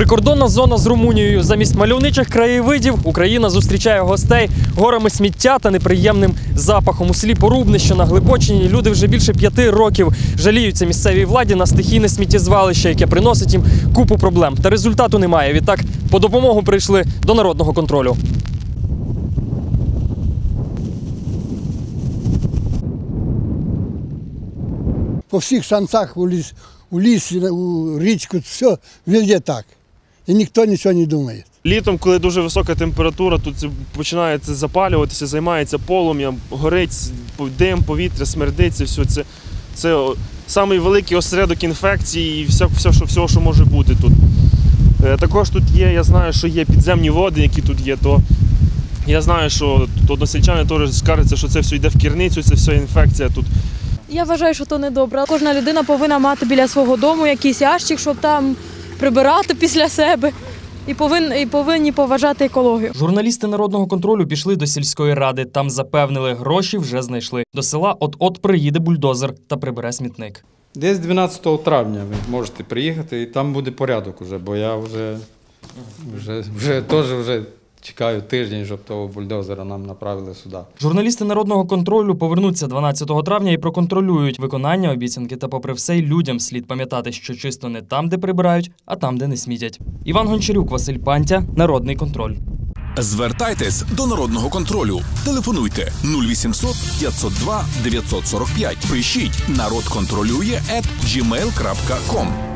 Прикордонна зона з Румунією. Замість мальовничих краєвидів Україна зустрічає гостей горами сміття та неприємним запахом. У селі Порубне, що на Глибочині, люди вже більше п'яти років жаліються місцевій владі на стихійне сміттєзвалище, яке приносить їм купу проблем. Та результату немає. Відтак по допомогу прийшли до народного контролю. по всіх шансах у ліс, у лісі, у річку, все везде так. І ніхто нічого не думає. Літом, коли дуже висока температура, тут це починається запалюватися, займається полум'ям, горить дим, повітря, смердиться, все це. Це самий великий осередок інфекції і все, все, що, всього, що може бути тут. Е, Також тут є, я знаю, що є підземні води, які тут є, то я знаю, що тут односельчани теж скаржаться, що це все йде в керницю, це все інфекція тут. Я вважаю, що то не добре. Кожна людина повинна мати біля свого дому якийсь ящик, щоб там прибирати після себе. І повинні, і повинні поважати екологію. Журналісти народного контролю пішли до сільської ради. Там запевнили, гроші вже знайшли. До села от-от приїде бульдозер та прибере смітник. Десь 12 травня ви можете приїхати, і там буде порядок уже, бо я вже, вже, вже теж вже чекаю тиждень, щоб того бульдозера нам направили сюди. Журналісти народного контролю повернуться 12 травня і проконтролюють виконання обіцянки. Та, попри все, й людям слід пам'ятати, що чисто не там, де прибирають, а там, де не смітять. Іван Гончарюк, Василь Пантя, Народний контроль. Звертайтесь до народного контролю. Телефонуйте 0800 502 945. Пишіть народ контролює at gmail.com.